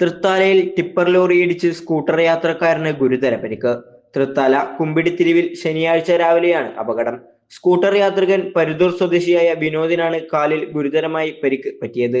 തൃത്താലയിൽ tipper lorry ഇടിച്ച് scooter യാത്രക്കാരന് ഗുരുതര പരിക്ക്. തൃത്താല കുമ്പിടിത്തിരിവിൽ ശനിയാഴ്ച രാവിലെയാണ് അപകടം. സ്കൂട്ടർ യാത്രികൻ പരുതൂർ സ്വദേശിയായ വിനോദിനാണ് കാലിൽ ഗുരുതരമായി പരിക്ക് പറ്റിയത്.